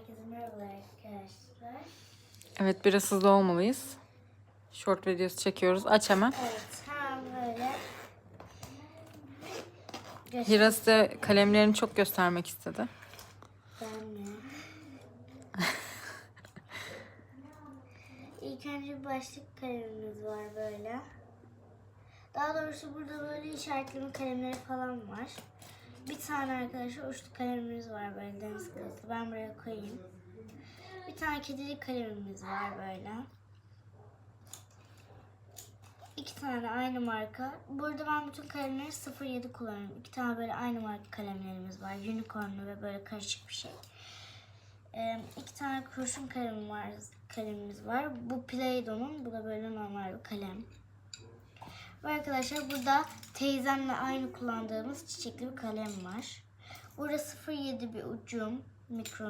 Herkese merhabalar arkadaşlar. Evet biraz hızlı olmalıyız. Short videosu çekiyoruz. Aç hemen. Evet hemen böyle. Göster- Hira size kalemlerini çok göstermek istedi. Ben mi? İlk önce bir başlık kalemimiz var böyle. Daha doğrusu burada böyle işaretleme kalemleri falan var. Bir tane arkadaşlar uçlu kalemimiz var böyle deniz kızı. Ben buraya koyayım. Bir tane kedilik kalemimiz var böyle. İki tane aynı marka. Burada ben bütün kalemleri 07 kullanıyorum. İki tane böyle aynı marka kalemlerimiz var. Unicornlu ve böyle karışık bir şey. Ee, iki tane kurşun kalemim var, kalemimiz var. Bu Play-Doh'un, bu da böyle normal bir kalem. Ve arkadaşlar burada teyzemle aynı kullandığımız çiçekli bir kalem var. Burada 07 bir ucum, mikron